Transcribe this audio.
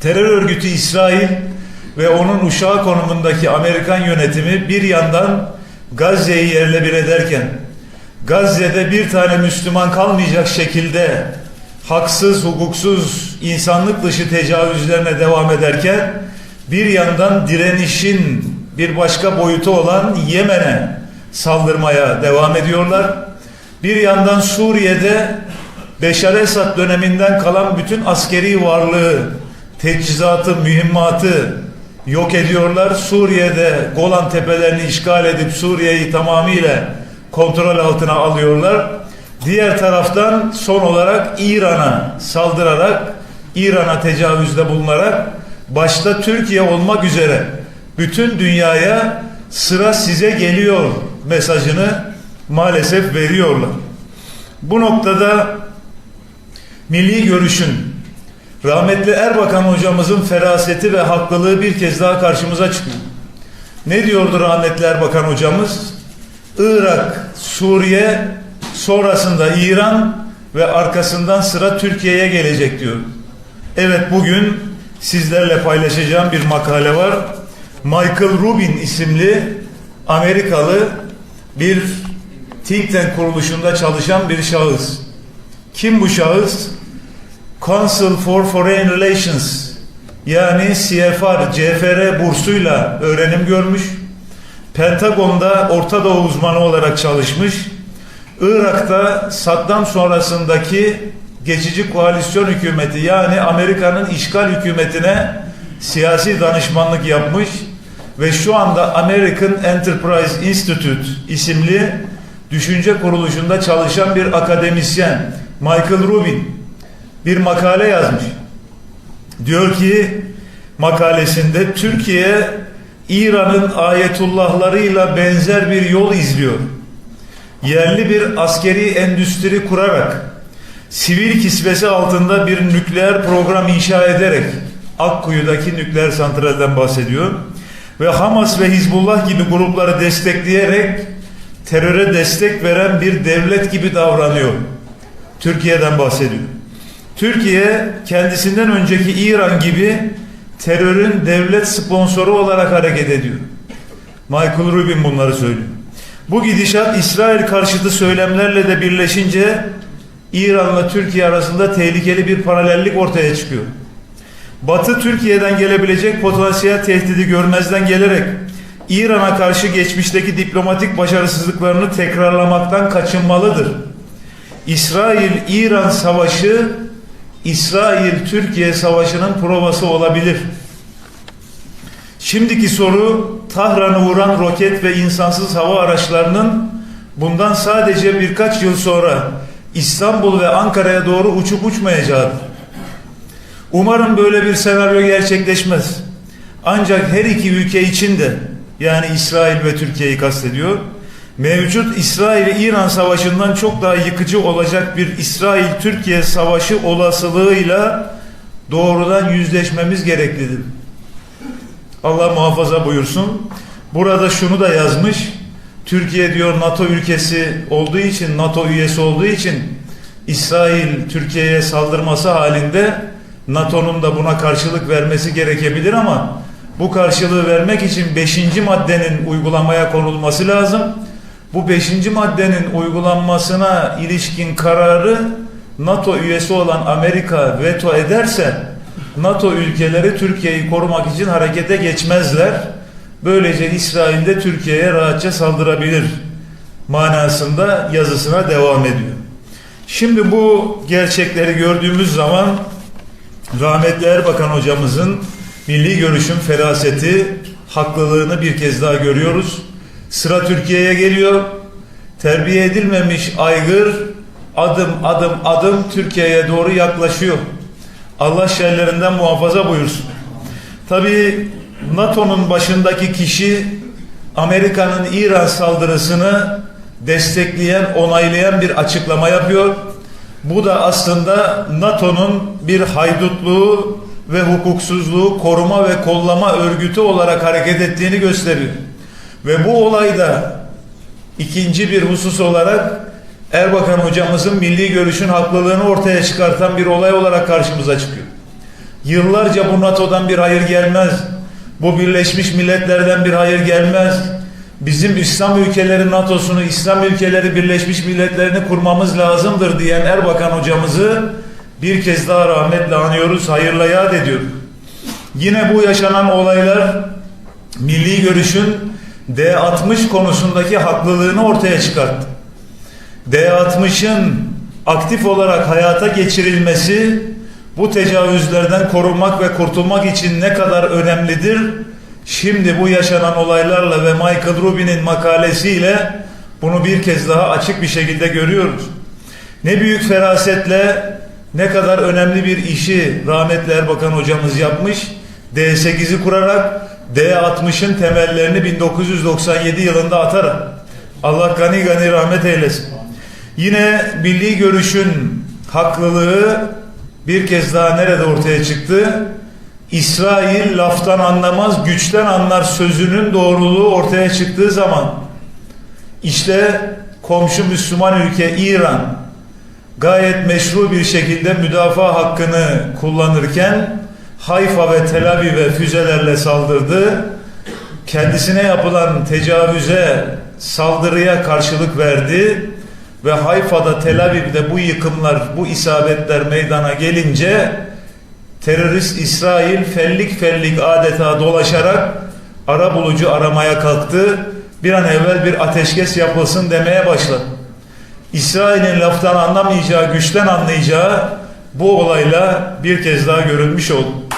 terör örgütü İsrail ve onun uşağı konumundaki Amerikan yönetimi bir yandan Gazze'yi yerle bir ederken Gazze'de bir tane Müslüman kalmayacak şekilde haksız, hukuksuz, insanlık dışı tecavüzlerine devam ederken bir yandan direnişin bir başka boyutu olan Yemen'e saldırmaya devam ediyorlar. Bir yandan Suriye'de Beşar Esad döneminden kalan bütün askeri varlığı, teçhizatı, mühimmatı yok ediyorlar. Suriye'de Golan Tepelerini işgal edip Suriye'yi tamamıyla kontrol altına alıyorlar. Diğer taraftan son olarak İran'a saldırarak, İran'a tecavüzde bulunarak başta Türkiye olmak üzere bütün dünyaya sıra size geliyor mesajını maalesef veriyorlar. Bu noktada milli görüşün rahmetli Erbakan hocamızın feraseti ve haklılığı bir kez daha karşımıza çıkıyor. Ne diyordu rahmetli Erbakan hocamız? Irak, Suriye, sonrasında İran ve arkasından sıra Türkiye'ye gelecek diyor. Evet bugün sizlerle paylaşacağım bir makale var. Michael Rubin isimli Amerikalı bir think tank kuruluşunda çalışan bir şahıs. Kim bu şahıs? Council for Foreign Relations yani CFR, CFR bursuyla öğrenim görmüş. Pentagon'da Orta Doğu uzmanı olarak çalışmış. Irak'ta Saddam sonrasındaki geçici koalisyon hükümeti yani Amerika'nın işgal hükümetine siyasi danışmanlık yapmış ve şu anda American Enterprise Institute isimli düşünce kuruluşunda çalışan bir akademisyen Michael Rubin bir makale yazmış. Diyor ki makalesinde Türkiye İran'ın ayetullahlarıyla benzer bir yol izliyor. Yerli bir askeri endüstri kurarak sivil kisvesi altında bir nükleer program inşa ederek Akkuyu'daki nükleer santralden bahsediyor ve Hamas ve Hizbullah gibi grupları destekleyerek teröre destek veren bir devlet gibi davranıyor. Türkiye'den bahsediyor. Türkiye kendisinden önceki İran gibi terörün devlet sponsoru olarak hareket ediyor. Michael Rubin bunları söylüyor. Bu gidişat İsrail karşıtı söylemlerle de birleşince İran'la Türkiye arasında tehlikeli bir paralellik ortaya çıkıyor. Batı Türkiye'den gelebilecek potansiyel tehdidi görmezden gelerek İran'a karşı geçmişteki başarısızlıklarını tekrarlamaktan kaçınmalıdır. İsrail-İran savaşı İsrail-Türkiye savaşının provası olabilir. Şimdiki soru Tahran'ı vuran roket ve insansız hava araçlarının bundan sadece birkaç yıl sonra İstanbul ve Ankara'ya doğru uçup uçmayacağıdır. Umarım böyle bir senaryo gerçekleşmez. Ancak her iki ülke için de yani İsrail ve Türkiye'yi kastediyor. Mevcut İsrail-İran savaşından çok daha yıkıcı olacak bir İsrail-Türkiye savaşı olasılığıyla doğrudan yüzleşmemiz gereklidir. Allah muhafaza buyursun. Burada şunu da yazmış. Türkiye diyor NATO ülkesi olduğu için, NATO üyesi olduğu için İsrail Türkiye'ye saldırması halinde NATO'nun da buna karşılık vermesi gerekebilir ama bu karşılığı vermek için 5. maddenin uygulamaya konulması lazım. Bu 5. maddenin uygulanmasına ilişkin kararı NATO üyesi olan Amerika veto ederse NATO ülkeleri Türkiye'yi korumak için harekete geçmezler. Böylece İsrail de Türkiye'ye rahatça saldırabilir manasında yazısına devam ediyor. Şimdi bu gerçekleri gördüğümüz zaman rahmetli Erbakan hocamızın milli görüşün feraseti, haklılığını bir kez daha görüyoruz. Sıra Türkiye'ye geliyor. Terbiye edilmemiş aygır adım adım adım Türkiye'ye doğru yaklaşıyor. Allah şerlerinden muhafaza buyursun. Tabii NATO'nun başındaki kişi Amerika'nın İran saldırısını destekleyen, onaylayan bir açıklama yapıyor. Bu da aslında NATO'nun bir haydutluğu ve hukuksuzluğu koruma ve kollama örgütü olarak hareket ettiğini gösteriyor. Ve bu olayda ikinci bir husus olarak Erbakan hocamızın milli görüşün haklılığını ortaya çıkartan bir olay olarak karşımıza çıkıyor. Yıllarca bu NATO'dan bir hayır gelmez. Bu Birleşmiş Milletler'den bir hayır gelmez. Bizim İslam ülkeleri NATO'sunu, İslam ülkeleri Birleşmiş Milletlerini kurmamız lazımdır diyen Erbakan hocamızı bir kez daha rahmetle anıyoruz, hayırla yad ediyoruz. Yine bu yaşanan olaylar milli görüşün D60 konusundaki haklılığını ortaya çıkarttı. D60'ın aktif olarak hayata geçirilmesi bu tecavüzlerden korunmak ve kurtulmak için ne kadar önemlidir? Şimdi bu yaşanan olaylarla ve Michael Rubin'in makalesiyle bunu bir kez daha açık bir şekilde görüyoruz. Ne büyük ferasetle ne kadar önemli bir işi rahmetli Erbakan hocamız yapmış. D8'i kurarak D60'ın temellerini 1997 yılında atarak Allah gani gani rahmet eylesin. Yine milli görüşün haklılığı bir kez daha nerede ortaya çıktı? İsrail laftan anlamaz, güçten anlar sözünün doğruluğu ortaya çıktığı zaman işte komşu Müslüman ülke İran gayet meşru bir şekilde müdafaa hakkını kullanırken Hayfa ve Tel Aviv'e füzelerle saldırdı. Kendisine yapılan tecavüze, saldırıya karşılık verdi ve Hayfa'da, Tel Aviv'de bu yıkımlar, bu isabetler meydana gelince terörist İsrail fellik fellik adeta dolaşarak ara bulucu aramaya kalktı. Bir an evvel bir ateşkes yapılsın demeye başladı. İsrail'in laftan anlamayacağı, güçten anlayacağı bu olayla bir kez daha görülmüş oldu.